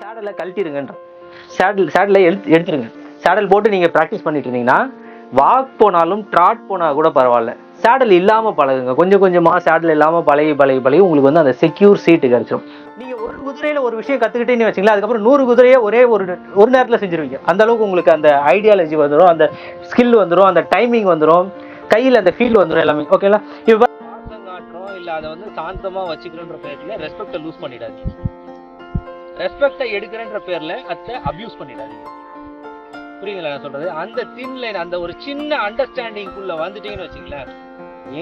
சேடலை கழட்டிடுங்கன்ற saddle சேடலை எழுத்து எடுத்துருங்க. Saddle போட்டு நீங்கள் ப்ராக்டிஸ் பண்ணிட்டு இருந்தீங்கன்னா வாக் போனாலும் ட்ராட் போனால் கூட பரவாயில்ல. சேடல் இல்லாமல் பழகுங்க. கொஞ்சம் கொஞ்சமாக சேடல் இல்லாமல் பழகி பழகி பழகி உங்களுக்கு வந்து அந்த செக்யூர் சீட்டு கிடச்சிடும் நீங்கள் ஒரு குதிரையில் ஒரு விஷயம் கற்றுக்கிட்டேன்னு வச்சிங்களா அதுக்கப்புறம் நூறு குதிரையை ஒரே ஒரு ஒரு நேரத்தில் செஞ்சிருவீங்க. அந்த அளவுக்கு உங்களுக்கு அந்த ஐடியாலஜி வந்துடும் அந்த ஸ்கில் வந்துடும் அந்த டைமிங் வந்துடும் கையில் அந்த ஃபீல் வந்துடும் எல்லாமே. ஓகேங்களா இப்போ இல்லை அதை வந்து சாந்தமாக வச்சுக்கிறோன்ற பேரில் ரெஸ்பெக்டை லூஸ் பண்ணிடாதீங்க. ரெஸ்பெக்டை எடுக்கிறேன்ற பேர்ல அத்தை அபியூஸ் பண்ணிடாதீங்க. புரியுதுங்களா நான் சொல்றது? அந்த தின் லைன் அந்த ஒரு சின்ன அண்டர்ஸ்டாண்டிங்குள்ள வந்துட்டீங்கன்னு வச்சுங்களேன்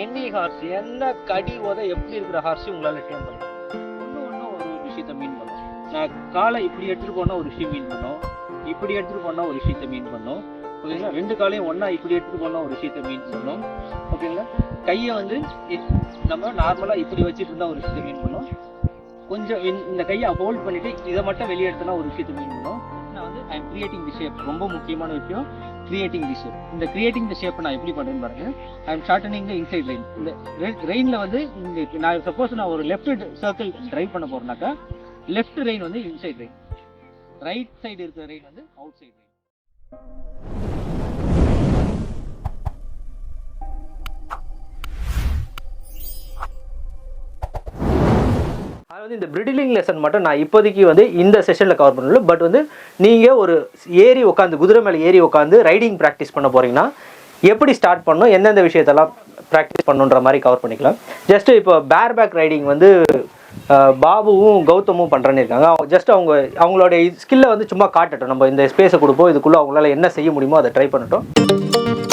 எனி ஹார்ஸ் என்ன கடி உத எப்படி இருக்கிற ஹார்ஸையும் உங்களால டேம் பண்ண ஒன்று ஒன்றும் ஒரு விஷயத்த மீன் பண்ணும் நான் காலை இப்படி எடுத்துட்டு போனா ஒரு விஷயம் மீன் பண்ணும். இப்படி எடுத்துட்டு போனா ஒரு விஷயத்த மீன் பண்ணும். ஓகேங்களா ரெண்டு காலையும் ஒன்னா இப்படி எடுத்துட்டு போனா ஒரு விஷயத்த மீன் பண்ணும். ஓகேங்களா? கையை வந்து நம்ம நார்மலா இப்படி வச்சுட்டு இருந்தா ஒரு விஷயத்த மீன் பண்ணும். கொஞ்சம் இந்த- கையை ஹோல்ட் பண்ணிட்டு இதை மட்டும் வெளியே எடுத்தனா ஒரு விஷயத்தை மீன் பண்ணும் நான் வந்து ஐ கிரியேட்டிங் தி ஷேப் ரொம்ப முக்கியமான விஷயம் கிரியேட்டிங் தி ஷேப் இந்த கிரியேட்டிங் தி ஷேப் நான் எப்படி பண்ணுறேன்னு பாருங்க. I am shortening the inside rein இந்த ரெயினில் வந்து இந்த நான் சப்போஸ் நான் ஒரு லெஃப்ட் சர்க்கிள் டிரைவ் பண்ண போறேனாக்கா லெஃப்ட் ரெயின் வந்து இன்சைட் ரெயின் ரைட் சைடு இருக்கிற ரெயின் வந்து அவுட் சைடு ரெயின் அது வந்து இந்த பிரிடிலிங் லெசன் மட்டும் நான் இப்போதைக்கு வந்து இந்த செஷனில் கவர் பண்ணல. பட் வந்து நீங்கள் ஒரு ஏறி உட்காந்து குதிரை மேலே ஏறி உட்காந்து ரைடிங் ப்ராக்டிஸ் பண்ண போகிறீங்கன்னா எப்படி ஸ்டார்ட் பண்ணணும் எந்தெந்த விஷயத்தெல்லாம் ப்ராக்டிஸ் பண்ணுன்ற மாதிரி கவர் பண்ணிக்கலாம். ஜஸ்ட் இப்போ பேர் பேக் ரைடிங் வந்து பாபுவும் கௌதமும் பண்ணுறேன்னு இருக்காங்க. ஜஸ்ட் அவங்க அவங்களோட ஸ்கில்லை வந்து சும்மா காட்டட்டும். நம்ம இந்த ஸ்பேஸை கொடுப்போம் இதுக்குள்ளே அவங்களால என்ன செய்ய முடியுமோ அதை ட்ரை பண்ணட்டும்.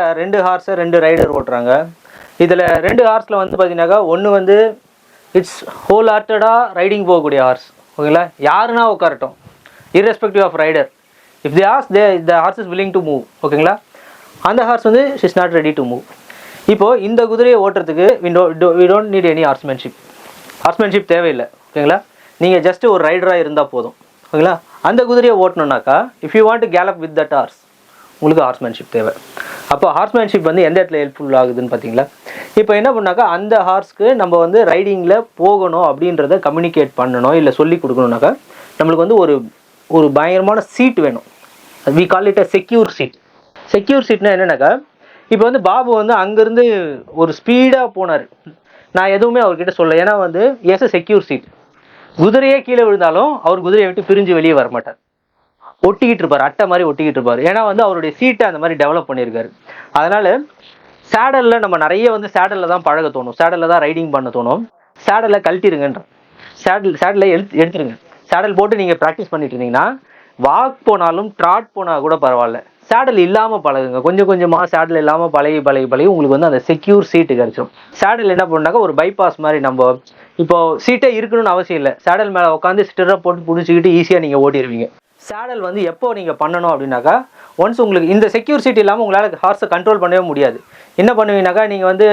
பார்த்தீங்கன்னாக்கா ரெண்டு ஹார்ஸை ரெண்டு ரைடர் ஓட்டுறாங்க. இதில் ரெண்டு ஹார்ஸில் வந்து பார்த்தீங்கன்னாக்கா ஒன்று வந்து இட்ஸ் ஹோல் ஹார்ட்டடாக ரைடிங் போகக்கூடிய ஹார்ஸ் ஓகேங்களா யாருன்னா உட்காரட்டும். Irrespective of rider if the horse they the horse is willing to move ஓகேங்களா அந்த ஹார்ஸ் வந்து is not ready to move இப்போது இந்த குதிரையை ஓட்டுறதுக்கு we don't need any horsemanship horsemanship தேவையில்லை ஓகேங்களா நீங்கள் ஜஸ்ட் ஒரு ரைடராக இருந்தால் போதும் ஓகேங்களா அந்த குதிரையை ஓட்டணுன்னாக்கா if you want to gallop with that horse உங்களுக்கு ஹார்ஸ்மேன்ஷிப் தேவை. அப்போ ஹார்ஸ்மேன்ஷிப் வந்து எந்த இடத்துல ஹெல்ப்ஃபுல் ஆகுதுன்னு பார்த்தீங்களா? இப்போ என்ன பண்ணாக்கா அந்த ஹார்ஸ்க்கு நம்ம வந்து ரைடிங்கில் போகணும் அப்படின்றத கம்யூனிகேட் பண்ணணும் இல்லை சொல்லி கொடுக்கணுன்னாக்கா நம்மளுக்கு வந்து ஒரு ஒரு பயங்கரமான சீட் வேணும். We call it a secure seat secure சீட்னா என்னென்னாக்கா இப்போ வந்து பாபு வந்து அங்கேருந்து ஒரு ஸ்பீடாக போனார். நான் எதுவுமே அவர்கிட்ட சொல்ல ஏன்னா வந்து எஸ் எ செக்யூர் சீட் குதிரையே கீழே விழுந்தாலும் அவர் குதிரையை விட்டு பிரிஞ்சு வெளியே வர மாட்டார் ஒட்டிக்கிட்டு இருப்பார் அட்டை மாதிரி ஒட்டிக்கிட்டு இருப்பார். ஏன்னா வந்து அவருடைய சீட்டை அந்த மாதிரி டெவலப் பண்ணியிருக்காரு. அதனால சேடலில் நம்ம நிறைய வந்து சேடலில் தான் பழக தோணும். சேடலில் தான் ரைடிங் பண்ண தோணும். சேடலில் கழட்டிடுங்கன்ற சேடல் சேடலில் எழுத்து எடுத்துருங்க. சேடல் போட்டு நீங்கள் ப்ராக்டிஸ் பண்ணிட்டு இருந்தீங்கன்னா வாக் போனாலும் ட்ராட் போனால் கூட பரவாயில்ல. சேடல் இல்லாமல் பழகுங்க. கொஞ்சம் கொஞ்சமாக சேடல் இல்லாமல் பழகி பழகி பழகி உங்களுக்கு வந்து அந்த செக்யூர் சீட்டு கிடைச்சிரும். சேடல் என்ன பண்ணாக்கா ஒரு பைபாஸ் மாதிரி நம்ம இப்போ சீட்டே இருக்கணும்னு அவசியம் இல்லை. சேடல் மேலே உட்காந்து ஸ்டிரப் போட்டு பிடிச்சிக்கிட்டு ஈஸியாக நீங்கள் ஓட்டிடுவீங்க சேடல் வந்து எப்போ நீங்கள் பண்ணணும் அப்படின்னாக்கா ஒன்ஸ் உங்களுக்கு இந்த செக்யூர் சீட் இல்லாமல் உங்களால் ஹார்ஸை கண்ட்ரோல் பண்ணவே முடியாது. என்ன பண்ணுவீங்கனாக்கா நீங்கள் வந்து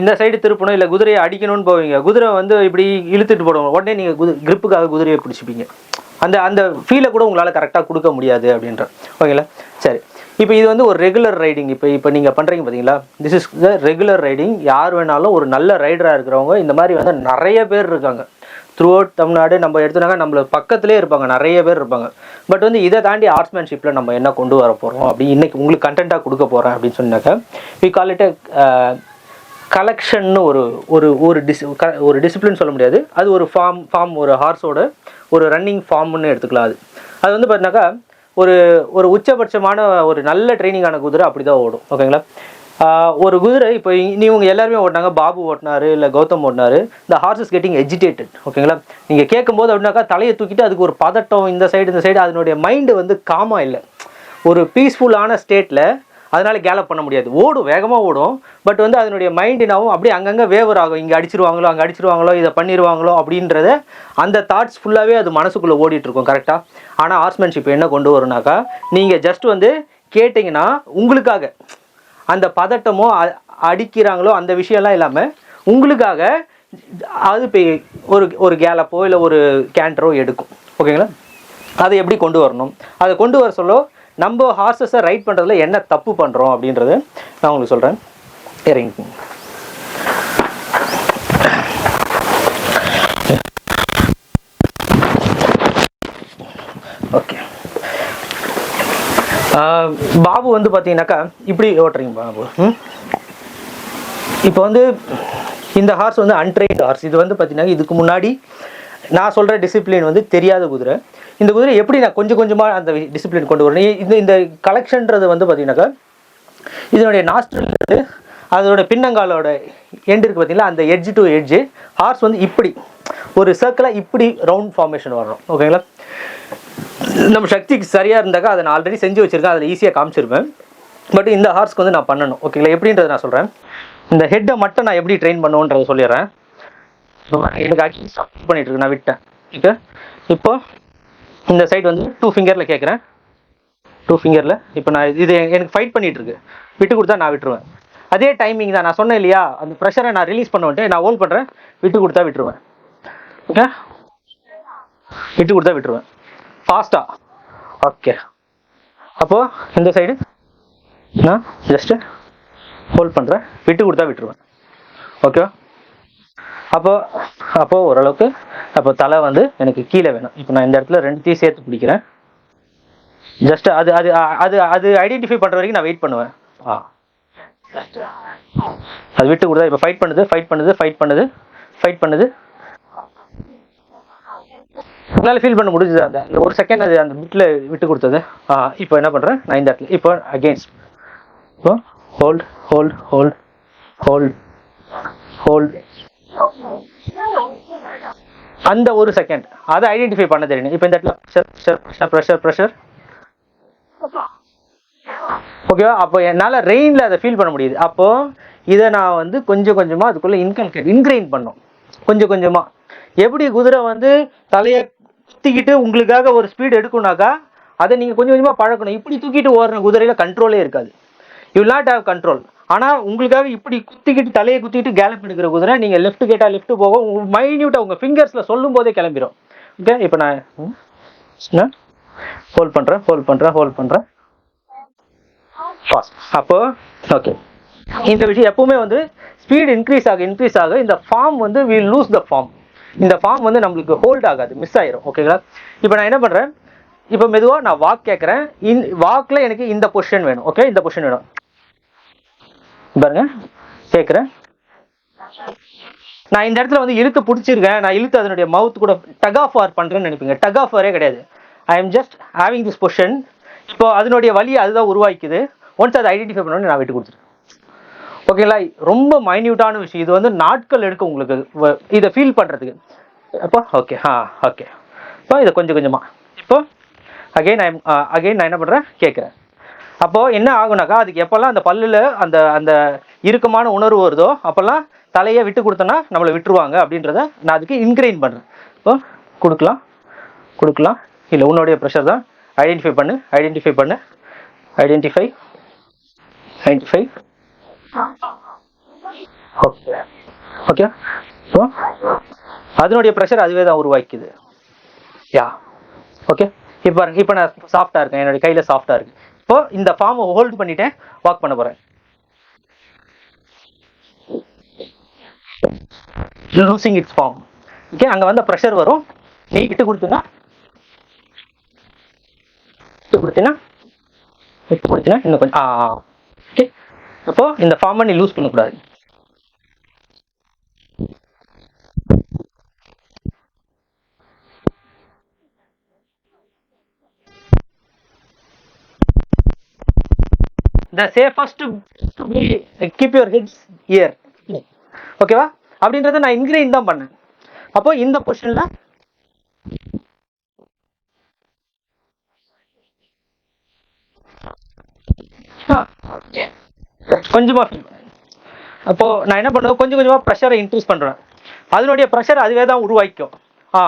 இந்த சைடு திருப்பணும் இல்லை குதிரையை அடிக்கணும்னு போவீங்க. குதிரை வந்து இப்படி இழுத்துட்டு போடுவோம் உடனே நீங்கள் குதி கிரிப்புக்காக குதிரையை பிடிச்சிப்பீங்க. அந்த அந்த ஃபீலை கூட உங்களால் கரெக்டாக கொடுக்க முடியாது அப்படின்ற. ஓகேங்களா சரி. இப்போ இது வந்து ஒரு ரெகுலர் ரைடிங் இப்போ இப்போ நீங்கள் பண்ணுறீங்க பார்த்தீங்களா this is the regular riding யார் வேணாலும் ஒரு நல்ல ரைடராக இருக்கிறவங்க இந்த மாதிரி வந்து நிறைய பேர் இருக்காங்க. த்ரூ அவுட் தமிழ்நாடு நம்ம எடுத்தோம்னாக்கா நம்மள பக்கத்துலேயே இருப்பாங்க நிறைய பேர் இருப்பாங்க. பட் வந்து இதை தாண்டி ஆர்ட்ஸ்மேன்ஷிப்பில் நம்ம என்ன கொண்டு வர போகிறோம் அப்படி இன்றைக்கி உங்களுக்கு கண்டென்ட்டாக கொடுக்க போகிறேன் அப்படின்னு சொன்னாக்கா வி கால் இட் கலெக்ஷன்னு ஒரு ஒரு ஒரு டிஸ் க- ஒரு டிசிப்ளின் சொல்ல முடியாது. அது ஒரு ஃபார்ம் ஃபார்ம் ஒரு ஹார்ஸோட ஒரு ரன்னிங் ஃபார்ம்னு எடுத்துக்கலாம் அது. அது வந்து பார்த்தீங்கன்னாக்கா ஒரு ஒரு உச்சபட்சமான ஒரு நல்ல ட்ரைனிங்கான குதிரை அப்படி தான் ஓடும் ஓகேங்களா ஒரு குதிரை இப்போ நீ இவங்க எல்லாருமே ஓட்டினாங்க. பாபு ஓட்டினாரு இல்லை கௌதம் ஓட்டினாரு. இந்த ஹார்சஸ் கெட்டிங் எஜிடேட்டட் ஓகேங்களா நீங்கள் கேட்கும்போது அப்படின்னாக்கா தலையை தூக்கிட்டு அதுக்கு ஒரு பதட்டம் இந்த சைடு இந்த சைடு அதனுடைய மைண்டு வந்து காமாக இல்லை. ஒரு பீஸ்ஃபுல்லான ஸ்டேட்டில் அதனால் கேலப் பண்ண முடியாது. ஓடும் வேகமாக ஓடும் பட் வந்து அதனுடைய மைண்ட் அப்படியே அங்கங்கே வேவர் ஆகும். இங்கே அடிச்சிருவாங்களோ அங்கே அடிச்சிருவாங்களோ இதை பண்ணிடுவாங்களோ அப்படின்றத அந்த தாட்ஸ் ஃபுல்லாகவே அது மனசுக்குள்ளே ஓடிட்டுருக்கும் கரெக்டாக ஆனால் ஹார்ஸ்மேன்ஷிப் என்ன கொண்டு வரும்னாக்கா நீங்கள் ஜஸ்ட் வந்து கேட்டிங்கன்னா உங்களுக்காக அந்த பதட்டமோ அடிக்கிறாங்களோ அந்த விஷயம்லாம் இல்லாமல் உங்களுக்காக அது இப்போ ஒரு ஒரு கேலப்போ இல்லை ஒரு கேண்டரோ எடுக்கும். ஓகேங்களா? அதை எப்படி கொண்டு வரணும்? அதை கொண்டு வர சொல்ல நம்ம ஹார்சஸை ரைட் பண்ணுறதுல என்ன தப்பு பண்ணுறோம் அப்படின்றத நான் உங்களுக்கு சொல்கிறேன் இறங்கி பாபு வந்து பார்த்தீங்கன்னாக்கா இப்படி ஓட்டுறீங்க பாபு. இப்போ வந்து இந்த ஹார்ஸ் வந்து அன்ட்ரெயின்டு ஹார்ஸ் இது வந்து பார்த்தீங்கன்னா இதுக்கு முன்னாடி நான் சொல்கிற டிசிப்ளின் வந்து தெரியாத குதிரை. இந்த குதிரை எப்படி நான் கொஞ்சம் கொஞ்சமாக அந்த டிசிப்ளின் கொண்டு வரணும்? இந்த இந்த கலெக்ஷன்றது வந்து பார்த்தீங்கன்னாக்கா இதனுடைய நாஸ்ட்ரல் அதோட பின்னங்காலோட எண்டு இருக்குது பார்த்தீங்களா அந்த எட்ஜ் டு எட்ஜு ஹார்ஸ் வந்து இப்படி ஒரு சர்க்கிளாக இப்படி ரவுண்ட் ஃபார்மேஷன் வரணும். ஓகேங்களா நம்ம சக்திக்கு சரியாக இருந்தாக்கா அதை நான் ஆல்ரெடி செஞ்சு வச்சுருக்கேன் அதில் ஈஸியாக காமிச்சிருப்பேன். பட் இந்த ஹார்ஸ்க்கு வந்து நான் பண்ணணும். ஓகேங்களா எப்படின்றத நான் சொல்கிறேன் இந்த ஹெட்டை மட்டும் நான் எப்படி ட்ரெயின் பண்ணுவோன்றதை சொல்லிடுறேன். எனக்கு ஆக்சுவலி சப்போர்ட் பண்ணிட்டு இருக்கு நான் விட்டேன். ஓகே இப்போ இந்த சைடு வந்து டூ ஃபிங்கரில் கேட்குறேன் டூ ஃபிங்கரில் இப்போ நான் இது எனக்கு ஃபைட் பண்ணிட்டு இருக்கு. விட்டு கொடுத்தா நான் விட்டுருவேன். அதே டைமிங் தான். நான் சொன்னேன் இல்லையா? அந்த ப்ரெஷரை நான் ரிலீஸ் பண்ண வந்துட்டு நான் ஹோல்ட் பண்ணுறேன் விட்டு கொடுத்தா விட்டுருவேன். ஓகே விட்டு கொடுத்தா விட்டுருவேன். ஃபாஸ்டா ஓகே அப்போது இந்த சைடு நான் ஜஸ்ட்டு ஹோல்ட் பண்ணுறேன் விட்டு கொடுத்தா விட்டுருவேன். ஓகேவா அப்போ அப்போ ஓரளவுக்கு அப்போ தலை வந்து எனக்கு கீழே வேணும். இப்போ நான் இந்த இடத்துல ரெண்டுத்தையும் சேர்த்து பிடிக்கிறேன். ஜஸ்ட் அது அது அது அது ஐடென்டிஃபை பண்ணுற வரைக்கும் நான் வெயிட் பண்ணுவேன். ஆ. அது விட்டு கொடுத்தா இப்போ ஃபைட் பண்ணுது ஃபைட் பண்ணுது ஃபைட் பண்ணுது ஃபைட் பண்ணுது. உங்களால் ஃபீல் பண்ண முடிஞ்சது? அந்த ஒரு செகண்ட் அது அந்த பிட்டில் விட்டு கொடுத்தது. ஆ இப்போ என்ன பண்ணுறேன் நான் இந்த இடத்துல இப்போ அகெயின்ஸ்ட் இப்போ hold hold hold hold hold அந்த ஒரு செகண்ட் அதை ஐடென்டிஃபை பண்ண தெரியணும் இப்போ இந்த இடத்துல ப்ரெஷர் ப்ரெஷர் ப்ரெஷர் ப்ரெஷர் ஓகேவா அப்போ என்னால் ரெயினில் அதை ஃபீல் பண்ண முடியுது. அப்போ இதை நான் வந்து கொஞ்சம் கொஞ்சமாக அதுக்குள்ளே இன்கல்கேட் இன்க்ரைன் பண்ணோம். கொஞ்சம் கொஞ்சமாக எப்படி குதிரை வந்து தலையை குத்திக்கிட்டு உங்களுக்காக ஒரு ஸ்பீடு எடுக்கணும்னாக்கா அதை நீங்கள் கொஞ்சம் கொஞ்சமாக பழக்கணும். இப்படி தூக்கிட்டு ஓடுற குதிரையில் கண்ட்ரோலே இருக்காது. யூ நாட் ஹேவ் கண்ட்ரோல் ஆனால் உங்களுக்காக இப்படி குத்திக்கிட்டு தலையை குத்திக்கிட்டு கேலப் எடுக்கிற குதிரை நீங்கள் லெஃப்ட் கேட்டால் லெஃப்ட் போகும். மைன்யூட்டாக உங்கள் ஃபிங்கர்ஸில் சொல்லும் போதே கிளம்பிடும் ஓகே இப்போ நான் ஹோல்ட் பண்ணுறேன் ஹோல்ட் பண்ணுறேன் ஹோல்ட் பண்ணுறேன் ஃபாஸ்ட் அப்போ ஓகே இந்த விஷயம் எப்பவுமே வந்து ஸ்பீடு இன்க்ரீஸ் ஆக இன்க்ரீஸ் ஆக இந்த ஃபார்ம் வந்து வி லூஸ் த ஃபார்ம் இந்த ஃபார்ம் வந்து நம்மளுக்கு ஹோல்ட் ஆகாது மிஸ் ஆயிரும் ஓகேங்களா இப்போ நான் என்ன பண்ணுறேன் இப்போ மெதுவாக நான் வாக் கேட்குறேன் இன் வாக்கில் எனக்கு இந்த பொசிஷன் வேணும் ஓகே இந்த பொசிஷன் வேணும். பாருங்க கேட்குறேன் நான் இந்த இடத்துல வந்து இழுத்து பிடிச்சிருக்கேன். நான் இழுத்து அதனுடைய மவுத் கூட டக் ஆஃப் ஆர் பண்ணுறேன்னு நினைப்பீங்க. டக் ஆஃப் ஆரே கிடையாது. I am just having this position இப்போ அதனுடைய வழி அதுதான் உருவாக்கிது ஒன்ஸ் அதை ஐடென்டிஃபை பண்ணோன்னு நான் விட்டு கொடுத்துருக்கேன் ஓகேங்களா ரொம்ப மைன்யூட்டான விஷயம். இது வந்து நாட்கள் எடுக்கும் உங்களுக்கு வ- இதை ஃபீல் பண்ணுறதுக்கு அப்போ ஓகே ஆ ஓகே இப்போ இதை கொஞ்சம் கொஞ்சமாக இப்போ அகைன் ஐ அகைன் நான் என்ன பண்ணுறேன் கேட்குறேன். அப்போது என்ன ஆகுனாக்கா அதுக்கு எப்போல்லாம் அந்த பல்லில் அந்த அந்த இறுக்கமான உணர்வு வருதோ அப்போல்லாம் தலையை விட்டு கொடுத்தோன்னா நம்மளை விட்டுருவாங்க அப்படின்றத நான் அதுக்கு இன்க்ரைன் பண்ணுறேன் இப்போ கொடுக்கலாம். கொடுக்கலாம். இல்லை உன்னுடைய ப்ரெஷர் தான். ஐடென்டிஃபை பண்ணு. ஐடென்டிஃபை பண்ணு. Identify identify okay okay so அதனுடைய ப்ரெஷர் அதுவே தான் உருவாக்கிக்குது யா ஓகே இப்போ பாருங்க இப்போ நான் சாஃப்டாக இருக்கேன். என்னுடைய கையில் சாஃப்டாக இருக்கு. இப்போ இந்த ஃபார்மை ஹோல்டு பண்ணிட்டேன். வாக் பண்ண போகிறேன் லூசிங் இட்ஸ் ஃபார்ம் ஓகே அங்கே வந்த ப்ரெஷர் வரும். நீ விட்டு கொடுத்தீங்கன்னா விட்டு கொடுத்தீங்கன்னா விட்டு கொடுத்தீங்கன்னா இன்னும் கொஞ்சம் ஆ. அப்போ இந்த ஃபார்மை நீ லூஸ் பண்ணக்கூடாது. The safest keep your heads here ஓகேவா அப்படின்றத நான் இன்க்ரீன் தான் பண்ணேன். அப்போ இந்த பொசிஷன்ல கொஞ்சமாக அப்போது நான் என்ன பண்ணுவேன்? கொஞ்சம் கொஞ்சமாக ப்ரெஷரை இன்க்ரீஸ் பண்ணுறேன் அதனுடைய ப்ரெஷர் அதுவே தான் உருவாக்கும் ஆ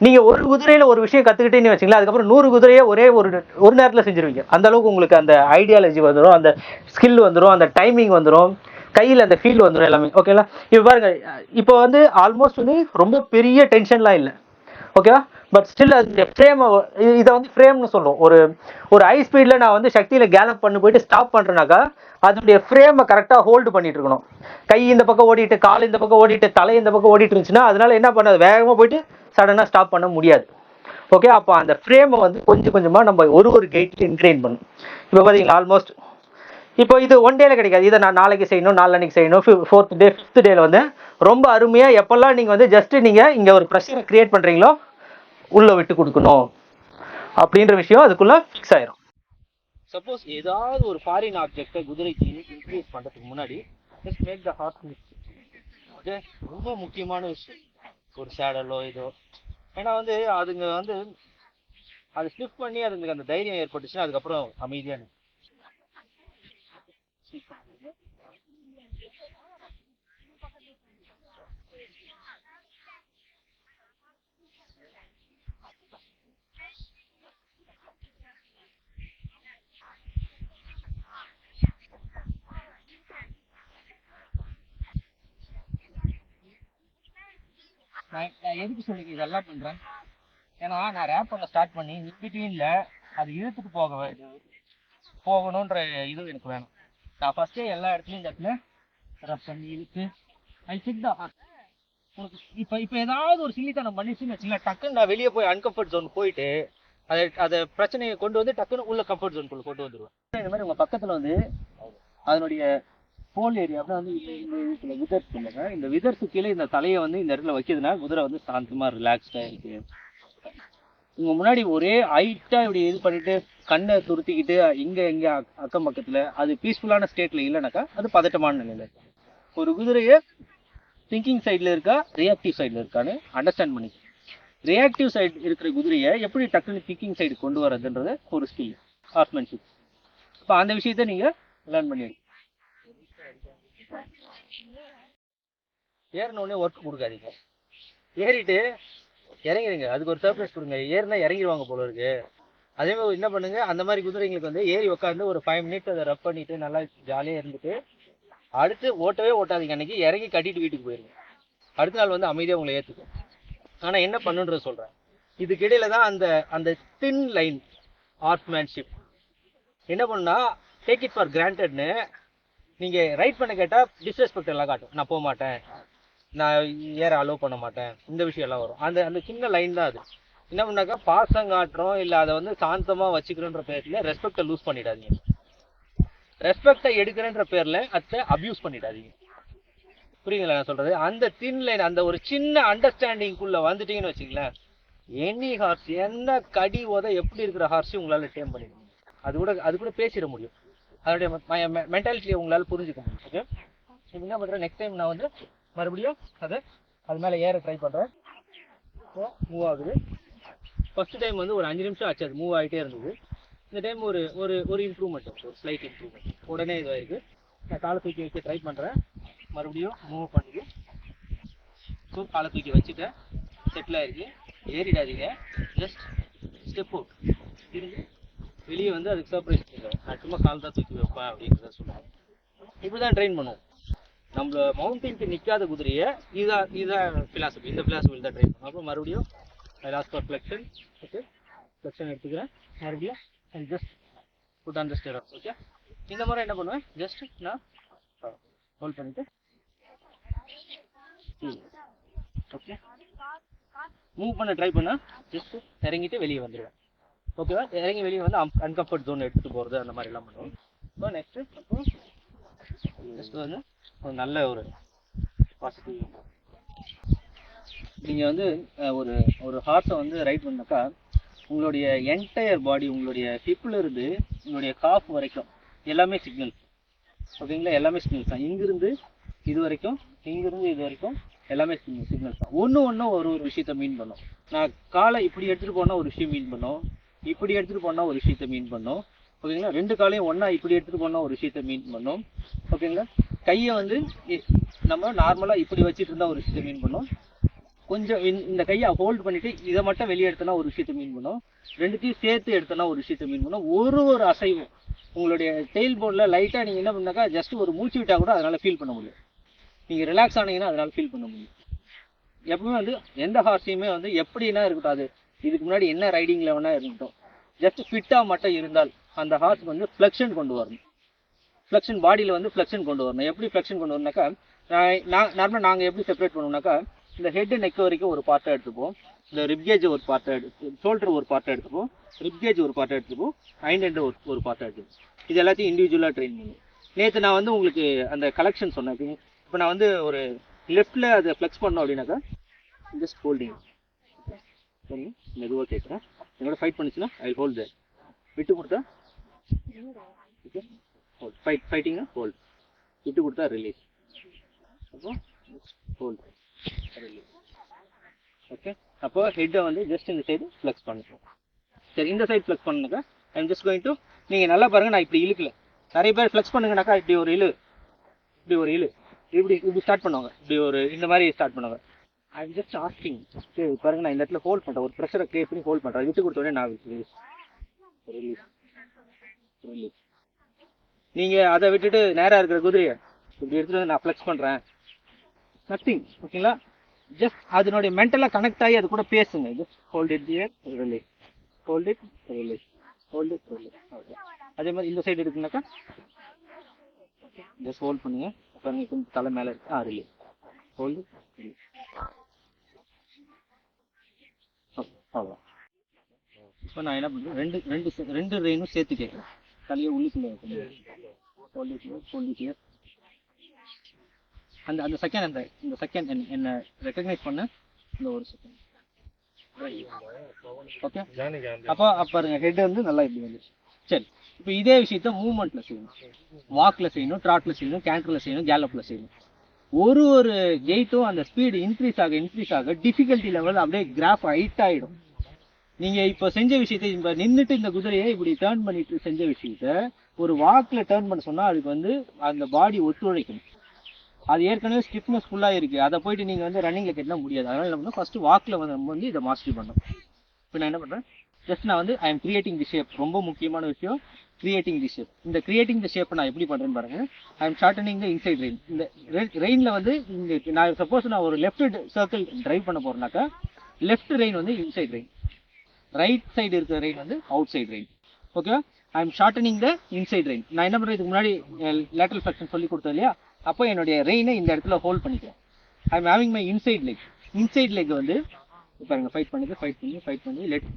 நீங்கள் ஒரு குதிரையில் ஒரு விஷயம் கத்துக்கிட்டேன்னு வச்சிங்களா அதுக்கப்புறம் நூறு குதிரையை ஒரே ஒரு ஒரு நேரத்தில் செஞ்சுருவீங்க. அந்த அளவுக்கு உங்களுக்கு அந்த ஐடியாலஜி வந்துடும் அந்த ஸ்கில் வந்துடும் அந்த டைமிங் வந்துடும் கையில் அந்த ஃபீல் வந்துடும் எல்லாமே. ஓகேங்களா இப்போ பாருங்கள் இப்போ வந்து ஆல்மோஸ்ட் வந்து ரொம்ப பெரிய டென்ஷன்லாம் இல்லை. ஓகேவா பட் ஸ்டில் அது ஃப்ரேம் இதை வந்து ஃப்ரேம்னு சொல்லுவோம் ஒரு ஒரு ஹை ஸ்பீடில் நான் வந்து சக்தியில் கேலப் பண்ணி போயிட்டு ஸ்டாப் பண்ணுறேனாக்கா அதனுடைய ஃப்ரேமை கரெக்டாக ஹோல்டு பண்ணிட்டு இருக்கணும் கை இந்த பக்கம் ஓடிட்டு கால் இந்த பக்கம் ஓடிட்டு தலை இந்த பக்கம் ஓடிட்டு இருந்துச்சுன்னா அதனால என்ன பண்ணாது வேகமாக போயிட்டு சடனாக ஸ்டாப் பண்ண முடியாது. ஓகே அப்போ அந்த ஃப்ரேமை வந்து கொஞ்சம் கொஞ்சமாக நம்ம ஒரு ஒரு கேட்டில் இன்க்ரைன் பண்ணும் இப்போ பார்த்தீங்கன்னா ஆல்மோஸ்ட் இப்போ இது ஒன் டேல கிடைக்காது. இதை நான் நாளைக்கு செய்யணும் நாளைக்கு செய்யணும் ஃபோர்த் டே ஃபிஃப்த் டேல வந்து ரொம்ப அருமையாக எப்போல்லாம் நீங்கள் வந்து ஜஸ்ட் நீங்கள் இங்கே ஒரு ப்ரெஷரை க்ரியேட் பண்ணுறீங்களோ உள்ளே விட்டு கொடுக்கணும். அப்படின்ற விஷயம் அதுக்குள்ளே ஃபிக்ஸ் ஆயிரும். சப்போஸ் ஏதாவது ஒரு ஃபாரின் ஆப்ஜெக்டை குதிரைக்கு இன்க்ரீஸ் பண்ணுறதுக்கு முன்னாடி just make the heart okay ரொம்ப முக்கியமான விஷயம். ஒரு சேடலோ இதோ ஏன்னா வந்து அதுங்க வந்து அதை ஸ்லிப் பண்ணி அதுங்களுக்கு அந்த தைரியம் ஏற்பட்டுச்சுன்னா அதுக்கப்புறம் அமைதியாக நான் நான் எதுக்கு சொல்லி இதெல்லாம் பண்றேன்? ஏன்னா நான் ரேப் பண்ண ஸ்டார்ட் பண்ணி இன்பிட்வீன்ல அது இழுத்துட்டு போக போகணுன்ற இது எனக்கு வேணும். நான் ஃபர்ஸ்டே எல்லா இடத்துலையும் இந்த இடத்துல ரப் பண்ணி இழுத்து ஐ சிக் த உனக்கு இப்போ இப்போ ஏதாவது ஒரு சில்லித்தனம் பண்ணிச்சுன்னு வச்சுங்களேன் டக்குன்னு நான் வெளியே போய் அன்கம்ஃபர்ட் ஜோன் போயிட்டு அதை அதை பிரச்சனையை கொண்டு வந்து டக்குன்னு உள்ள கம்ஃபர்ட் ஜோனுக்குள்ள கொண்டு வந்துடுவேன் இந்த மாதிரி உங்க பக்கத்துல வந்து அதனுடைய ஃபோன் ஏரியா அப்படின்னா வந்து இந்த விதர்ஸ் இல்லைங்க இந்த விதர்ஸு கீழே இந்த தலையை வந்து இந்த இடத்துல வைக்கிறதுனா குதிரை வந்து சாந்தமாக ரிலாக்ஸ்டாக இருக்கு. உங்க முன்னாடி ஒரே ஹைட்டாக இப்படி இது பண்ணிட்டு கண்ணை துருத்திக்கிட்டு இங்கே எங்கே அக்- அக்கம் பக்கத்தில் அது பீஸ்ஃபுல்லான ஸ்டேட்டில் இல்லைனாக்கா அது பதட்டமான நிலையில் ஒரு குதிரையை திங்கிங் சைடில் இருக்கா ரியாக்டிவ் சைடில் இருக்கான்னு அண்டர்ஸ்டாண்ட் பண்ணி. ரியாக்டிவ் சைடு இருக்கிற குதிரையை எப்படி டக்குன்னு திங்கிங் சைடு கொண்டு வரதுன்றது ஒரு ஸ்கில் ஹார்ஸ்மேன்ஷிப் இப்போ அந்த விஷயத்த நீங்கள் லேர்ன் பண்ணிடுங்க ஏறினோடனே ஒர்க் கொடுக்காதீங்க. ஏறிட்டு இறங்கிடுங்க அதுக்கு ஒரு சர்ப்ரைஸ் கொடுங்க. ஏறினா இறங்கிடுவாங்க போல இருக்கு. அதே மாதிரி என்ன பண்ணுங்க? அந்த மாதிரி குதிரைங்களுக்கு வந்து ஏறி உட்காந்து ஒரு ஃபைவ் மினிட்ஸ் அதை ரப் பண்ணிட்டு நல்லா ஜாலியாக இருந்துட்டு அடுத்து ஓட்டவே ஓட்டாதீங்க. அன்னைக்கு இறங்கி கட்டிட்டு வீட்டுக்கு போயிருங்க. அடுத்த நாள் வந்து அமைதியாக உங்களை ஏற்றுக்கும் ஆனால் என்ன பண்ணுன்றது சொல்கிறேன் இதுக்கிடையில தான் அந்த அந்த தின் லைன் ஆர்ட்மேன்ஷிப் என்ன பண்ணால் டேக் இட் ஃபார் கிராண்டட்னு நீங்கள் ரைட் பண்ண கேட்டால் டிஸ்ரெஸ்பெக்ட் எல்லாம் காட்டும். நான் போக மாட்டேன் நான் ஏற அலோவ் பண்ண மாட்டேன். இந்த விஷயம் எல்லாம் வரும். அந்த அந்த சின்ன லைன் தான் அது. என்ன பண்ணாக்கா பாசம் காட்டுறோம் இல்லை அதை வந்து சாந்தமாக வச்சுக்கிறோன்ற பேரில் ரெஸ்பெக்டை லூஸ் பண்ணிடாதீங்க. ரெஸ்பெக்டை எடுக்கிறேன்ற பேரில் அதை அப்யூஸ் பண்ணிடாதீங்க. புரியுங்களா நான் சொல்றது? அந்த தின் லைன் அந்த ஒரு சின்ன அண்டர்ஸ்டாண்டிங்குள்ள வந்துட்டீங்கன்னு வச்சுங்களேன் எனி ஹார்ஸ் என்ன கடி உத எப்படி இருக்கிற ஹார்ஸையும் உங்களால் டேம் பண்ணிடுங்க அது கூட அது கூட பேசிட முடியும். அதனுடைய மென்டாலிட்டியை உங்களால் புரிஞ்சுக்க முடியும். ஓகே என்ன பண்ணுறேன் நெக்ஸ்ட் டைம் நான் வந்து மறுபடியும் அதை அது மேலே ஏற ட்ரை பண்ணுறேன் இப்போ மூவ் ஆகுது. ஃபர்ஸ்ட் டைம் வந்து ஒரு அஞ்சு நிமிஷம் ஆச்சு அது மூவ் ஆகிட்டே இருந்தது. இந்த டைம் ஒரு ஒரு ஒரு இம்ப்ரூவ்மெண்ட் ஒரு ஸ்லைட் இம்ப்ரூவ்மெண்ட் உடனே இதுவாயிருக்கு நான் காலை தூக்கி வைக்க ட்ரை பண்ணுறேன் மறுபடியும் மூவ் பண்ணிக்கு ஸோ காலை தூக்கி வச்சுட்டேன். செட்டில் ஆகிருக்கு ஏறிடாதீங்க. ஜஸ்ட் ஸ்டெப் அவுட் இருந்து வெளியே வந்து அதுக்கு சர்ப்ரைஸ் பண்ணுறேன் நான் சும்மா கால் தான் தூக்கி வைப்பேன் அப்படின்றத சொல்லுவேன் இப்படி தான் ட்ரெயின் பண்ணுவோம். நம்மள மவுண்டிங்க்கு நிற்காத குதிரையை இதான் இதான் ஃபிலாசபி இந்த ஃபிலாசபியில் தான் ட்ரை பண்ணுவோம் அப்புறம் மறுபடியும் last for flexion okay flexion எடுத்துக்கிறேன். மறுபடியும் and just put on the stirrup okay இந்த மாதிரி என்ன பண்ணுவேன்? ஜஸ்ட் நான் ஹோல்ட் பண்ணிட்டு ஓகே மூவ் பண்ண ட்ரை பண்ணால் ஜஸ்ட் இறங்கிட்டு வெளியே வந்துடுவேன் ஓகேவா இறங்கி வெளியே வந்து அன்கம்ஃபர்ட் ஜோன் எடுத்துகிட்டு போகிறது அந்த மாதிரிலாம் பண்ணுவோம். ஸோ நெக்ஸ்ட்டு அப்புறம் ஜஸ்ட் வந்து ஒரு நல்ல ஒரு பாசிட்டிவ் நீங்கள் வந்து ஒரு ஒரு ஹார்ஸை வந்து ரைட் பண்ணாக்கா உங்களுடைய என்டையர் பாடி உங்களுடைய ஹிப்பில் இருந்து உங்களுடைய காஃப் வரைக்கும் எல்லாமே சிக்னல் ஓகேங்களா எல்லாமே சிக்னல்ஸ் தான். இங்கிருந்து இது வரைக்கும் இங்கிருந்து இது வரைக்கும் எல்லாமே சிக்னல்ஸ் தான். ஒன்று ஒன்றும் ஒரு ஒரு விஷயத்த மீன் பண்ணும். நான் காலை இப்படி எடுத்துகிட்டு போனால் ஒரு விஷயம் மீன் பண்ணும். இப்படி எடுத்துகிட்டு போனால் ஒரு விஷயத்த மீன் பண்ணும். ஓகேங்களா? ரெண்டு காலையும் ஒன்றா இப்படி எடுத்துகிட்டு போனால் ஒரு விஷயத்த மீன் பண்ணும். ஓகேங்களா? கையை வந்து நம்ம நார்மலாக இப்படி வச்சுட்டு இருந்தால் ஒரு விஷயத்தை மீன் பண்ணும். கொஞ்சம் இந்த- கையை ஹோல்ட் பண்ணிட்டு இதை மட்டும் வெளியே எடுத்தனா ஒரு விஷயத்தை மீன் பண்ணும். ரெண்டுத்தையும் சேர்த்து எடுத்தனா ஒரு விஷயத்தை மீன் பண்ணும். ஒரு ஒரு அசைவும். உங்களுடைய டெயில் போர்டில் லைட்டாக நீங்கள் என்ன பண்ணாக்கா ஜஸ்ட் ஒரு மூச்சு விட்டால் கூட அதனால் ஃபீல் பண்ண முடியும். நீங்கள் ரிலாக்ஸ் ஆனீங்கன்னா அதனால் ஃபீல் பண்ண முடியும். எப்பவுமே வந்து எந்த ஹார்ஸையுமே வந்து எப்படின்னா இருக்கட்டும் அது இதுக்கு முன்னாடி என்ன ரைடிங்கில் வேணால் இருக்கட்டும். ஜஸ்ட் ஃபிட்டாக மட்டும் இருந்தால் அந்த ஹார்ஸ் வந்து ஃப்ளெக்ஷன் கொண்டு வரணும். ஃப்ளெக்ஷன் பாடியில் வந்து ஃப்ளெக்ஷன் கொண்டு வரணும். எப்படி ஃப்ளெக்ஷன் கொண்டு வரணும்னாக்கா நான் நார்மலாக நாங்கள் எப்படி செப்பரேட் பண்ணுவோம்னாக்கா இந்த ஹெட் நெக் வரைக்கும் ஒரு பார்ட்டை எடுத்துப்போம் இந்த ரிப்கேஜ் ஒரு பார்ட்டை எடுத்து ஷோல்டர் ஒரு பார்ட்டை எடுத்துப்போம் ரிப்கேஜ் ஒரு பார்ட்டை எடுத்துப்போம் ஹைண்ட் ஹெண்ட் ஒரு ஒரு பார்ட்டை எடுத்துப்போம் இது எல்லாத்தையும் இண்டிவிஜுவலாக ட்ரெயின் பண்ணுவோம். நேற்று நான் வந்து உங்களுக்கு அந்த கலெக்ஷன் சொன்னேன். இப்போ நான் வந்து ஒரு லெஃப்ட்டில் அதை ஃப்ளெக்ஸ் பண்ணோம் அப்படின்னாக்கா ஜஸ்ட் ஹோல்டிங் சரிங்க மெதுவாக கேட்குறேன் என்னோட ஃபைட் பண்ணிச்சுன்னா ஐ ஹோல்ட் தேர் விட்டு கொடுத்தா ஓகே ஹோல்ட் ஃபைட் ஃபைட்டிங்னா ஹோல்ட் விட்டு கொடுத்தா ரிலீஸ் அப்போ ஹோல்ட் ரிலீஸ் ஓகே அப்போ ஹெட்டை வந்து ஜஸ்ட் இந்த சைடு ஃப்ளெக்ஸ் பண்ணுறோம் சரி இந்த சைடு ஃப்ளெக்ஸ் பண்ணுங்க. ஐம் ஜஸ்ட் கோயிங் டு நீங்கள் நல்லா பாருங்க நான் இப்படி இழுக்கல. நிறைய பேர் ஃப்ளெக்ஸ் பண்ணுங்கனாக்கா இப்படி ஒரு இழு. இப்படி ஒரு இழு. இப்படி இப்படி ஸ்டார்ட் பண்ணுவாங்க. இப்படி ஒரு இந்த மாதிரி ஸ்டார்ட் பண்ணுவாங்க. ஐம் ஜஸ்ட் ஆஸ்கிங் சரி பாருங்க நான் இந்த இடத்துல ஹோல்ட் பண்ணுறேன் ஒரு ப்ரெஷரை கிரியேட் பண்ணி ஹோல்ட் பண்ணுறேன் விட்டு கொடுத்த உடனே நான் ரிலீஸ் ரிலீஸ் நீங்க நீங்கள் அதை விட்டுட்டு நேராக இருக்கிற குதிரையை இப்படி எடுத்துட்டு வந்து நான் ஃப்ளெக்ஸ் பண்ணுறேன் நத்திங் ஓகேங்களா ஜஸ்ட் அதனுடைய மென்டலாக கனெக்ட் ஆகி அது கூட பேசுங்க. Just hold it there release hold it release hold it release okay அதே மாதிரி இந்த சைடு இருக்குனாக்கா ஜஸ்ட் ஹோல்ட் பண்ணுங்க. பாருங்க கொஞ்சம் தலை மேலே இருக்கு. ஆ ரிலீஸ் ஹோல்டு ரிலீஸ் அவ்வளோ இப்போ நான் என்ன பண்ணுறேன் ரெண்டு ரெண்டு ரெண்டு ரெயினும் சேர்த்து கேட்குறேன். தலையை உள்ளுக்குள்ளே ஹோல்டு இட் அந்த அந்த செகண்ட் அந்த இந்த செகண்ட் என்ன என்ன ரெக்கக்னைஸ் பண்ண. இந்த ஒரு செகண்ட் ஓகே அப்போ அப்போ பாருங்க ஹெட் வந்து நல்லா இப்படி வந்துச்சு. சரி. இப்போ இதே விஷயத்த மூவ்மெண்ட்ல செய்யணும். வாக்ல செய்யணும் ட்ராட்ல செய்யணும் கேண்டர்ல செய்யணும் கேலப்ல செய்யணும். ஒரு ஒரு கெயிட்டும் அந்த ஸ்பீடு இன்க்ரீஸ் ஆக இன்க்ரீஸ் ஆக டிஃபிகல்ட்டி லெவல் அப்படியே கிராஃப் ஹைட் ஆயிடும். நீங்க இப்போ செஞ்ச விஷயத்தை இப்ப நின்றுட்டு இந்த குதிரையை இப்படி டேர்ன் பண்ணிட்டு செஞ்ச விஷயத்த ஒரு வாக்கில் டேர்ன் பண்ண சொன்னா அதுக்கு வந்து அந்த பாடி ஒத்துழைக்கும் அது ஏற்கனவே ஸ்டிஃப்னஸ் ஃபுல்லாக இருக்குது அதை போயிட்டு நீங்கள் வந்து ரன்னிங்கில் கட்டினா முடியாது. அதனால் என்ன பண்ணணும் ஃபஸ்ட்டு வாக்கில் வந்து நம்ம வந்து இதை மாஸ்டர் பண்ணணும். இப்போ நான் என்ன பண்ணுறேன் ஜஸ்ட் நான் வந்து I am creating the shape ரொம்ப முக்கியமான விஷயம் கிரியேட்டிங் தி ஷேப் இந்த கிரியேட்டிங் தி ஷேப் நான் எப்படி பண்ணுறேன்னு பாருங்க. I am shortening the inside rein இந்த ரெயினில் வந்து இங்கே நான் சப்போஸ் நான் ஒரு லெஃப்ட் சர்க்கிள் டிரைவ் பண்ண போகிறேன்னாக்கா லெஃப்ட் ரெயின் வந்து இன்சைட் ரெயின் ரைட் சைடு இருக்கிற ரெயின் வந்து அவுட் சைடு ரெயின் ஓகேவா I am shortening the inside rein நான் என்ன பண்ணுறேன் இதுக்கு முன்னாடி லேட்டரல் ஃபிளக்ஷன் சொல்லி கொடுத்தேன் இல்லையா? அப்போ என்னுடைய ரெயினை இந்த இடத்துல ஹோல்ட் பண்ணிக்கிறேன் I am having my inside leg inside leg வந்து இப்ப பாருங்க ஃபைட் பண்ணுது ஃபைட் பண்ணி ஃபைட் பண்ணி லெட்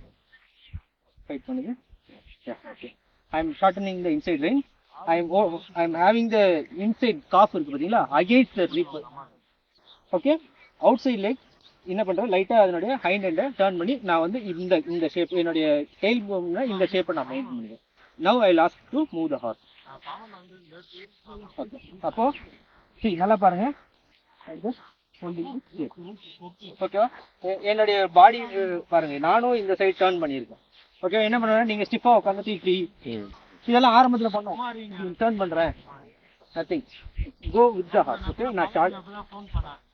ஃபைட் பண்ணுது. Okay I am shortening the inside rein I am I am having the inside calf இருக்கு பார்த்தீங்களா against the okay outside leg என்ன பண்றேன் லைட்டா அதனுடைய ஹைண்ட் ஹேண்டை டேர்ன் பண்ணி நான் வந்து இந்த இந்த ஷேப் என்னுடைய டெயில் போம்னா இந்த ஷேப்பை நான் மெயின் பண்ணுவேன் now I lost to move the horse okay அப்போ சரி நல்லா பாருங்க. ஓகேவா என்னுடைய பாடி பாருங்க. நானும் இந்த சைடு டேர்ன் பண்ணியிருக்கேன். ஓகே என்ன பண்ணுவேன் நீங்க ஸ்டிஃபா உட்காந்துட்டு இப்படி இதெல்லாம் ஆரம்பத்துல பண்ணோம். டேர்ன் பண்றேன். Nothing go with the heart okay நான் ஸ்டார்ட்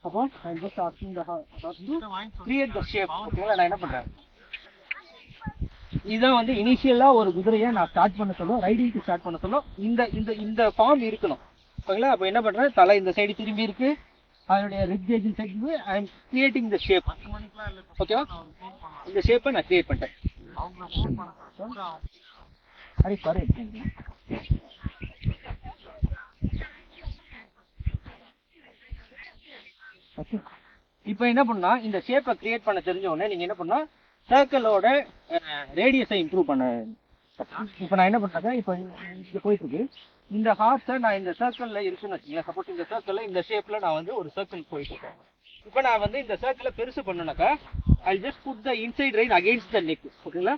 அப்போ just asking the heart to create the shape ஓகேங்களா நான் என்ன பண்றேன் இதான் வந்து இனிஷியலா ஒரு குதிரையை நான் ஸ்டார்ட் பண்ண சொல்லும் ரைடிங்க்கு ஸ்டார்ட் பண்ண சொல்லும் இந்த இந்த இந்த ஃபார்ம் இருக்கணும். ஓகேங்களா அப்போ என்ன பண்றேன்? தலை இந்த சைடு திரும்பி இருக்கு. அதனுடைய rib cage side I am creating the shape ஓகேவா இந்த ஷேப்பை நான் கிரியேட் பண்ணிட்டேன் அரே சாரி இப்போ என்ன பண்ணா இந்த ஷேப்பை கிரியேட் பண்ண தெரிஞ்ச உடனே நீங்க என்ன பண்ணா சர்க்கிளோட ரேடியஸை இம்ப்ரூவ் பண்ண. இப்போ நான் என்ன பண்றேன் இப்போ இங்க போயிட்டு இருக்கு இந்த ஹார்ஸை நான் இந்த சர்க்கிளில் இருக்குன்னு வச்சுக்கேன் சப்போஸ் இந்த சர்க்கிளில் இந்த ஷேப்பில் நான் வந்து ஒரு சர்க்கிள் போயிட்டு இருக்கேன் இப்போ நான் வந்து இந்த சர்க்கிளை பெருசு பண்ணனாக்கா I just put the inside rein against the neck ஓகேங்களா?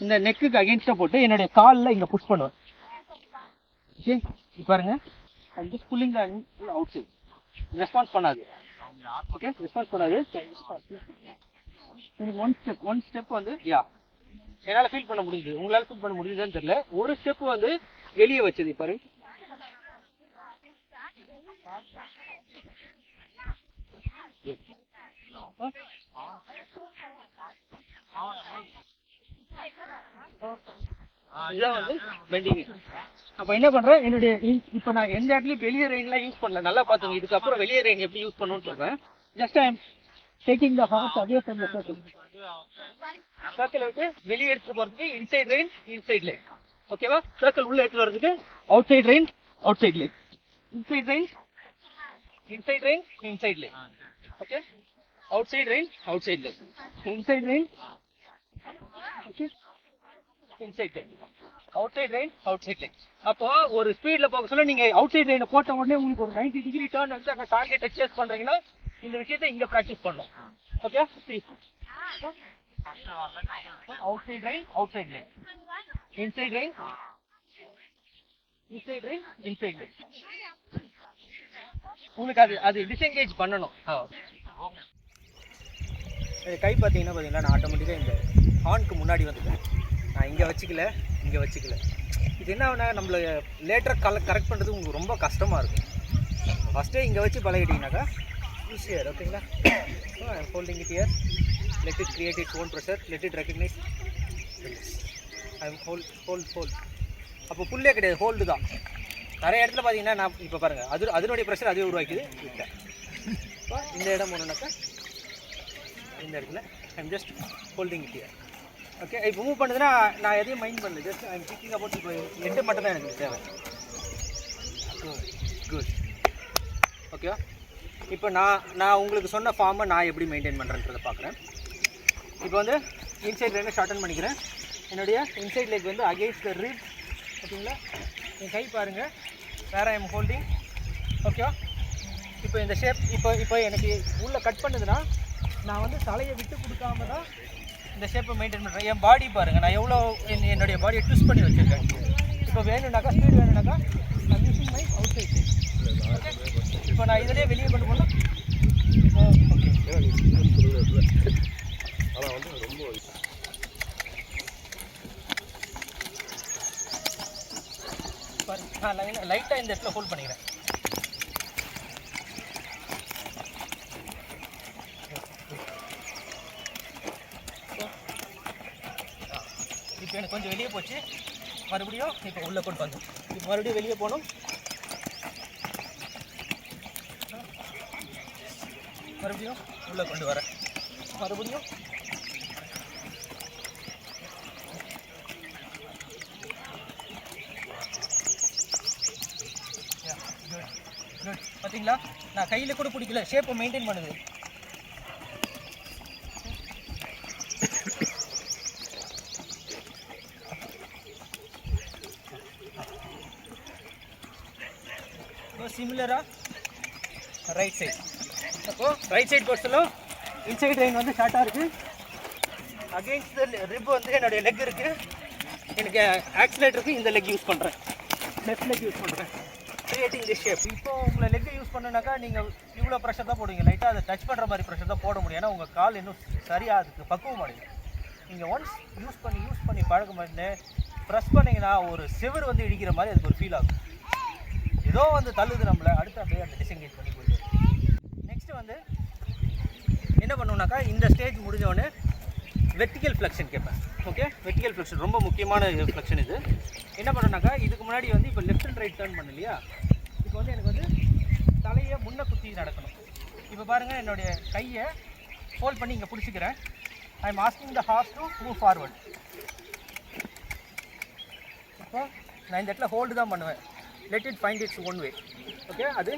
இந்த நெக்குக்கு அகேன்ஸ்டாக போட்டு என்னுடைய காலில் இங்கே புஷ் பண்ணுவேன். ஓகே பாருங்க. I just pulling the outside response பண்ணாது. ஓகே ரெஸ்பான்ஸ் பண்ணாது. ஒன் ஸ்டெப் ஒன் ஸ்டெப் வந்து யா என்னால் ஃபீல் பண்ண முடியுது உங்களால் ஃபீல் பண்ண முடியுதுன்னு தெரியல. ஒரு ஸ்டெப் வந்து வெளியே வச்சது பாரு. இதுதான் வந்து பெண்டிங் அப்ப என்ன பண்றேன் என்னுடைய இப்ப நான் எந்த இடத்துலயும் வெளியே ரெயின்லாம் யூஸ் பண்ணல. நல்லா பாத்துங்க இதுக்கப்புறம் வெளியே ரெயின் எப்படி யூஸ் பண்ணணும்னு சொல்றேன். Just I taking the horse away from the circle circle விட்டு வெளியே எடுத்துட்டு போறதுக்கு இன்சைட் ரெயின் இன்சைட் லேக் ஓகேவா சர்க்கிள் உள்ள எடுத்துட்டு வரதுக்கு outside rein outside leg inside rein inside rein inside leg okay outside rein outside leg inside rein okay inside line outside line outside line அப்போ ஒரு ஸ்பீட்ல போக சொல்ல நீங்க அவுட் சைட் லைனை போட்ட உடனே உங்களுக்கு ஒரு 90 டிகிரி டேர்ன் வந்து அங்க டார்கெட் சேஸ் பண்றீங்கன்னா இந்த விஷயத்தை இங்க பிராக்டிஸ் பண்ணணும் okay outside line outside line inside line inside line inside line உங்களுக்கு அது அது டிசெங்கேஜ் பண்ணணும். இது கை பார்த்தீங்கன்னா பார்த்தீங்கன்னா நான் ஆட்டோமேட்டிக்காக இந்த ஹார்னுக்கு முன்னாடி வந்துட்டேன். நான் இங்கே வச்சுக்கல இங்கே வச்சுக்கல. இது என்ன ஆகுனா நம்மளை லேட்டராக கல கரெக்ட் பண்ணுறது உங்களுக்கு ரொம்ப கஷ்டமாக இருக்கும். ஃபஸ்ட்டே இங்கே வச்சு பழகிட்டீங்கன்னாக்கா ஈஸியர் ஓகேங்களா holding it here let it create it own pressure let it recognise I hold hold hold அப்போ புல்லே கிடையாது ஹோல்டு தான். நிறைய இடத்துல பார்த்தீங்கன்னா நான் இப்போ பாருங்கள் அது அதனுடைய ப்ரெஷர் அதுவே உருவாக்கிது இல்லை இப்போ இந்த இடம் போனோம்னாக்கா இந்த இடத்துல I'm just holding it here okay இப்போ மூவ் பண்ணுதுன்னா நான் எதையும் மைண்ட் பண்ணல. ஜஸ்ட் ஐம் திங்கிங் அபவுட் இப்போ எட்டு மட்டும் தான் எனக்கு தேவை. குட் ஓகேவா இப்போ நான் நான் உங்களுக்கு சொன்ன ஃபார்மை நான் எப்படி மெயின்டைன் பண்ணுறேன்றதை பார்க்குறேன் இப்போ வந்து இன்சைட் லைனை ஷார்டன் பண்ணிக்கிறேன். என்னுடைய இன்சைட் லெக் வந்து அகெயின்ஸ்ட் த ரிப் ஓகேங்களா என் கை பாருங்கள் வேற ஐம் ஹோல்டிங் ஓகேவா இப்போ இந்த ஷேப் இப்போ இப்போ எனக்கு உள்ளே கட் பண்ணுதுன்னா நான் வந்து தலையை விட்டு கொடுக்காம தான் இந்த ஷேப்பை மெயின்டைன் பண்ணுறேன் என் பாடி பாருங்கள் நான் எவ்வளோ என் என்னுடைய பாடியை ட்விஸ்ட் பண்ணி வச்சுருக்கேன். இப்போ வேணும்னாக்கா ஸ்பீடு வேணும்னாக்கா நான் யூஸிங் மை அவுட் சைட் இப்போ நான் இதிலே வெளியே கொண்டு போனால் ஓகே பாருங்க நான் லைன் லைட்டாக இந்த இடத்துல ஹோல்ட் பண்ணிக்கிறேன். கொஞ்சம் வெளியே போச்சு. மறுபடியும் இப்போ உள்ளே கொண்டு வந்தோம் இப்போ மறுபடியும் வெளியே போகணும். மறுபடியும் உள்ளே கொண்டு வரேன் மறுபடியும் பார்த்தீங்களா நான் கையில் கூட பிடிக்கல. ஷேப்பை மெயின்டைன் பண்ணுது. ரைட் சைட் அப்போ ரைட் சைட் பொறுத்தலும் இன்சைட் லைன் வந்து ஷார்ட்டாக இருக்குது அகெயின்ஸ்ட் த ரிப் வந்து என்னுடைய லெக் இருக்குது எனக்கு ஆக்சிலேட்டருக்கு இந்த லெக் யூஸ் பண்ணுறேன் லெஃப்ட் லெக் யூஸ் பண்ணுறேன் கிரியேட்டிங் தி ஷேப் இப்போ உங்களை லெக் யூஸ் பண்ணுனாக்கா நீங்கள் இவ்வளோ ப்ரெஷர் தான் போடுவீங்க. லைட்டாக அதை டச் பண்ணுற மாதிரி ப்ரெஷர் தான் போட முடியும். ஏன்னா உங்கள் கால் இன்னும் சரியாக அதுக்கு பக்குவம் அடையும் நீங்கள் ஒன்ஸ் யூஸ் பண்ணி யூஸ் பண்ணி பழகும் பண்ணி ப்ரெஸ் பண்ணிங்கன்னா ஒரு சிவர் வந்து இடிக்கிற மாதிரி அதுக்கு ஒரு ஃபீல் ஆகும். ஏதோ வந்து தள்ளுது நம்மளை. அடுத்து அப்படியே அந்த டிசெங்கேஜ் பண்ணி நெக்ஸ்ட் வந்து என்ன பண்ணுவோம்னாக்கா இந்த ஸ்டேஜ் முடிஞ்சோடனே வெர்டிக்கல் ஃப்ளக்ஷன் கேட்பேன். ஓகே வெர்டிக்கல் ஃப்ளக்ஷன் ரொம்ப முக்கியமான ஃப்ளக்ஷன் இது. என்ன பண்ணுனாக்கா இதுக்கு முன்னாடி வந்து இப்போ லெஃப்ட் அண்ட் ரைட் டேர்ன் பண்ண இல்லையா இப்போ வந்து எனக்கு வந்து தலையை முன்ன குத்தி நடக்கணும். இப்போ பாருங்கள் என்னுடைய கையை ஹோல்ட் பண்ணி இங்கே பிடிச்சிக்கிறேன். I am asking the horse to move forward இப்போ நான் இந்த இடத்துல ஹோல்டு தான் பண்ணுவேன். Let it find its own way okay அது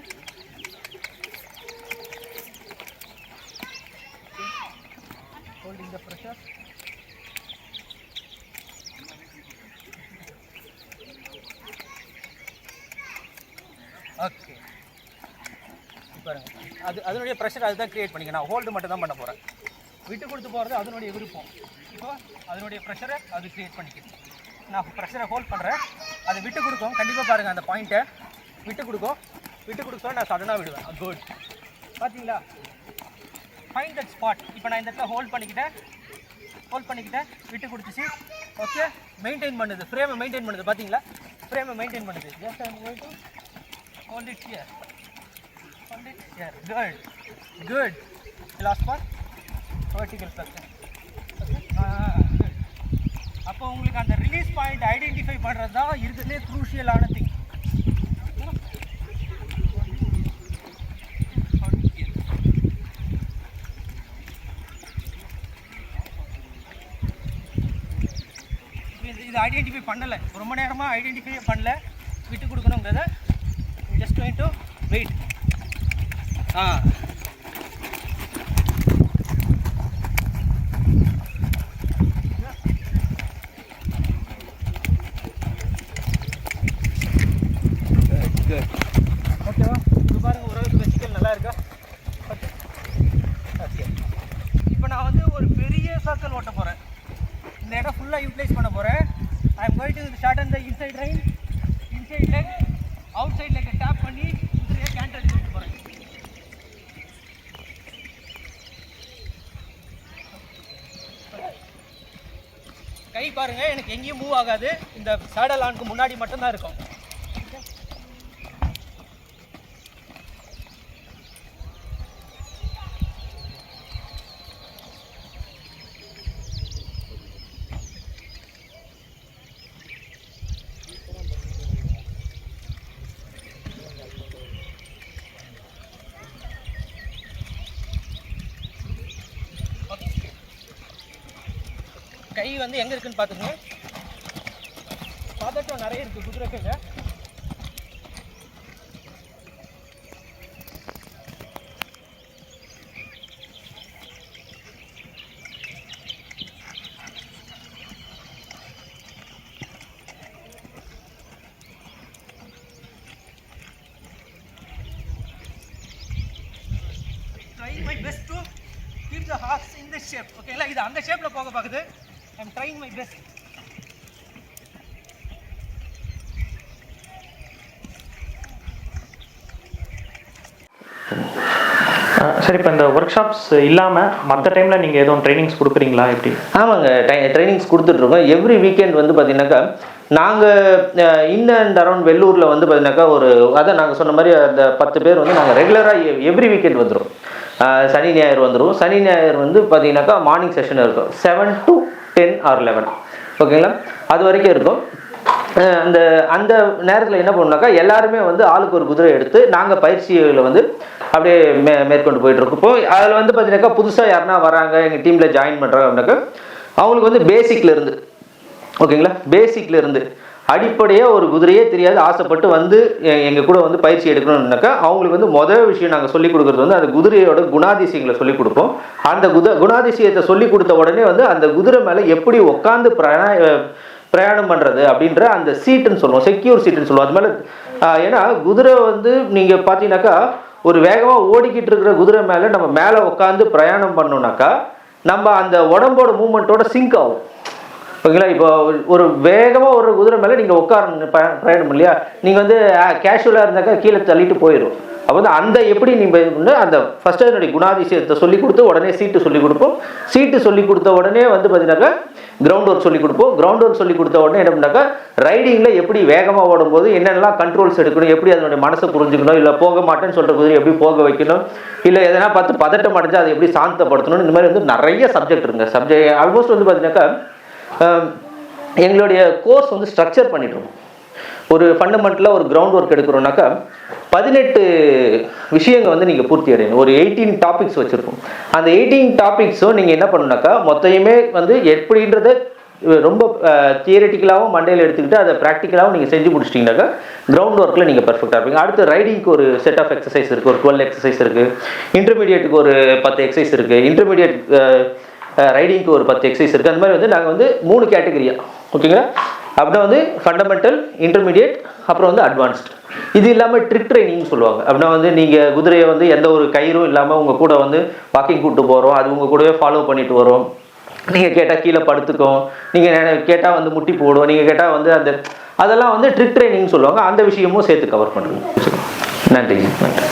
holding the pressure. ஓகே பாருங்க. அது அதனுடைய ப்ரெஷர் அதுதான் கிரியேட் பண்ணிக்க. நான் ஹோல்டு மட்டும் தான் பண்ண போகிறேன் விட்டு கொடுத்து போகிறது அதனுடைய விருப்பம். இப்போ அதனுடைய ப்ரெஷரை அது கிரியேட் பண்ணிக்கிது நான் ப்ரெஷரை ஹோல்ட் பண்ணுறேன் அதை விட்டு கொடுக்கும். கண்டிப்பாக பாருங்கள் அந்த பாயிண்ட்டை விட்டு கொடுக்கும். விட்டு கொடுக்கோ நான் சடனாக விடுவேன். குட் பார்த்தீங்களா ஃபைன் தட் ஸ்பாட் இப்போ நான் இந்த இடத்துல ஹோல்ட் பண்ணிக்கிட்டேன். ஹோல்ட் பண்ணிக்கிட்டேன். விட்டு கொடுத்துச்சு. ஓகே மெயின்டைன் பண்ணுது. ஃப்ரேமை மெயின்டைன் பண்ணுது. பார்த்தீங்களா ஃப்ரேமை மெயின்டைன் பண்ணுது. Just I'm going to hold it here hold it here good good last for vertical flexion ah, அப்போ உங்களுக்கு அந்த ரிலீஸ் பாயிண்ட் ஐடென்டிஃபை பண்ணுறது தான் இருக்கிறதுலே க்ரூஷியலான திங் இது ஐடென்டிஃபை பண்ணலை. ரொம்ப நேரமாக ஐடென்டிஃபை பண்ணல. விட்டு கொடுக்கணுங்கிறத just wait to wait ah ஓகேவா இது பாருங்க ஓரளவுக்கு வெசிக்கல் நல்லா இருக்கா ஓகே ஓகே இப்போ நான் வந்து ஒரு பெரிய சர்க்கிள் ஓட்ட போகிறேன் இந்த இடம் ஃபுல்லாக யூட்டிலைஸ் பண்ண போகிறேன் I am going to start அந்த inside rein inside leg outside லெக்கை tap பண்ணி குதிரையை கேண்டர் அடிச்சு விட்டு போகிறேன் கை பாருங்க எனக்கு எங்கேயும் மூவ் ஆகாது. இந்த சேடல் ஆனுக்கு முன்னாடி மட்டும்தான் இருக்கும். வந்து எங்க இருக்குன்னு பாத்துங்க பதட்டம் நிறைய இருக்கு குதிரை கையில trying best best to keep the horse in ஓகேங்களா இது அந்த ஷேப்ல போக பார்க்குது ட்ரைங் மை பெஸ்ட் அஹ் சரி இப்போ இந்த ஒர்க் ஷாப்ஸ் இல்லாமல் மற்ற டைமில் நீங்கள் எதுவும் ட்ரைனிங்ஸ் கொடுக்குறீங்களா? எப்படி? ஆமாங்க ட்ரைனிங்ஸ் கொடுத்துட்ருக்கோம் எவ்ரி வீக்கெண்ட் வந்து பார்த்தீங்கன்னாக்கா நாங்கள் இன் அண்ட் அரௌண்ட் வெள்ளூரில் வந்து பார்த்தீங்கன்னாக்கா ஒரு அதான் நாங்கள் சொன்ன மாதிரி அந்த பத்து பேர் வந்து நாங்கள் ரெகுலராக எவ்ரி வீக்கெண்ட் வந்துடும் சனி ஞாயிறு வந்துடும் சனி ஞாயிறு வந்து பார்த்தீங்கன்னாக்கா மார்னிங் செஷன் இருக்கும். Seven to ten or eleven ஓகேங்களா அது வரைக்கும் இருக்கும். அந்த அந்த நேரத்தில் என்ன பண்ணுனாக்கா எல்லாருமே வந்து ஆளுக்கு ஒரு குதிரை எடுத்து நாங்கள் பயிற்சிகளை வந்து அப்படியே மே மேற்கொண்டு போயிட்டு இருக்கோம் இப்போ அதில் வந்து பார்த்தீங்கன்னாக்கா புதுசாக யாருனா வராங்க எங்கள் டீமில் ஜாயின் பண்ணுறாங்க அப்படின்னாக்கா அவங்களுக்கு வந்து பேசிக்ல இருந்து ஓகேங்களா பேசிக்ல இருந்து அடிப்படையாக ஒரு குதிரையே தெரியாது ஆசைப்பட்டு வந்து எங்கள் கூட வந்து பயிற்சி எடுக்கணும்னாக்கா அவங்களுக்கு வந்து முதல் விஷயம் நாங்கள் சொல்லிக் கொடுக்குறது வந்து அந்த குதிரையோட குணாதிசயங்களை சொல்லிக் கொடுப்போம். அந்த குத குணாதிசயத்தை சொல்லிக் கொடுத்த உடனே வந்து அந்த குதிரை மேலே எப்படி உட்காந்து பிரயா பிரயாணம் பண்ணுறது அப்படின்ற அந்த சீட்டுன்னு சொல்லுவோம் செக்யூர் சீட்டுன்னு சொல்லுவோம். அது மேலே ஏன்னா குதிரை வந்து நீங்கள் பார்த்தீங்கன்னாக்கா ஒரு வேகமாக ஓடிக்கிட்டு இருக்கிற குதிரை மேலே நம்ம மேலே உட்காந்து பிரயாணம் பண்ணோம்னாக்கா நம்ம அந்த உடம்போட மூமெண்ட்டோட சிங்க் ஆகும். ஓகேங்களா? இப்போ ஒரு வேகமாக ஒரு குதிரை மேலே நீங்கள் உட்கார பிரயாணம் இல்லையா? நீங்கள் வந்து கேஷுவலாக இருந்தாக்கா கீழே தள்ளிட்டு போயிடும் அப்போ வந்து அந்த எப்படி நீங்கள் வந்து அந்த ஃபஸ்ட்டு அதனுடைய குணாதிசயத்தை சொல்லி கொடுத்து உடனே சீட்டு சொல்லி கொடுப்போம். சீட்டு சொல்லி கொடுத்த உடனே வந்து பார்த்தீங்கன்னாக்கா கிரவுண்ட் ஒர்க் சொல்லி கொடுப்போம். கிரவுண்ட் ஒர்க் சொல்லி கொடுத்த உடனே என்ன பண்ணாக்கா ரைடிங்கில் எப்படி வேகமாக ஓடும்போது என்னென்னலாம் கண்ட்ரோல்ஸ் எடுக்கணும் எப்படி அதனுடைய மனசை புரிஞ்சுக்கணும் இல்லை போக மாட்டேன்னு சொல்கிற குதிரை எப்படி போக வைக்கணும் இல்லை எதனா பார்த்து பதட்டம் அடைஞ்சால் அதை எப்படி சாந்தப்படுத்தணும் இந்த மாதிரி வந்து நிறைய சப்ஜெக்ட் இருக்குங்க. சப்ஜெக்ட் ஆல்மோஸ்ட் வந்து பார்த்தீங்கன்னாக்கா எங்களுடைய கோர்ஸ் வந்து ஸ்ட்ரக்சர் பண்ணிட்டுருக்கோம் ஒரு ஃபண்டமெண்டலாக ஒரு கிரவுண்ட் ஒர்க் எடுக்கிறோம்னாக்கா பதினெட்டு விஷயங்கள் வந்து நீங்கள் பூர்த்தி அடையணும். ஒரு எயிட்டீன் டாபிக்ஸ் வச்சுருக்கோம். அந்த எயிட்டீன் டாபிக்ஸும் நீங்கள் என்ன பண்ணணும்னாக்கா மொத்தையுமே வந்து எப்படின்றத ரொம்ப தியரட்டிக்கலாகவும் மண்டையில் எடுத்துக்கிட்டு அதை ப்ராக்டிக்கலாகவும் நீங்கள் செஞ்சு முடிச்சிட்டிங்கனாக்கா கிரவுண்ட் ஒர்க்கில் நீங்கள் பர்ஃபெக்டாக இருப்பீங்க. அடுத்து ரைடிங்க்கு ஒரு செட் ஆஃப் எக்ஸசைஸ் இருக்குது ஒரு டுவெல் எக்ஸசைஸ் இருக்குது இன்டர்மீடியட்டுக்கு ஒரு பத்து எக்ஸசைஸ் இருக்குது இன்டர்மீடியட் ரைடிங்க்கு ஒரு பத்து எக்ஸசைஸ் இருக்குது அந்த மாதிரி வந்து நாங்கள் வந்து மூணு கேட்டகரியா ஓகேங்களா அப்படின்னா வந்து ஃபண்டமெண்டல் இன்டர்மீடியட் அப்புறம் வந்து அட்வான்ஸ்டு இது இல்லாமல் ட்ரிக் ட்ரைனிங் சொல்லுவாங்க. அப்படின்னா வந்து நீங்கள் குதிரையை வந்து எந்த ஒரு கயிறும் இல்லாமல் உங்கள் கூட வந்து வாக்கிங் கூப்பிட்டு போகிறோம் அது உங்கள் கூடவே ஃபாலோ பண்ணிட்டு வரோம். நீங்கள் கேட்டால் கீழே படுத்துக்கும். நீங்கள் கேட்டால் வந்து முட்டி போடும். நீங்கள் கேட்டால் வந்து அந்த அதெல்லாம் வந்து ட்ரிக் ட்ரைனிங் சொல்லுவாங்க. அந்த விஷயமும் சேர்த்து கவர் பண்ணுறோம் நன்றி. நன்றி.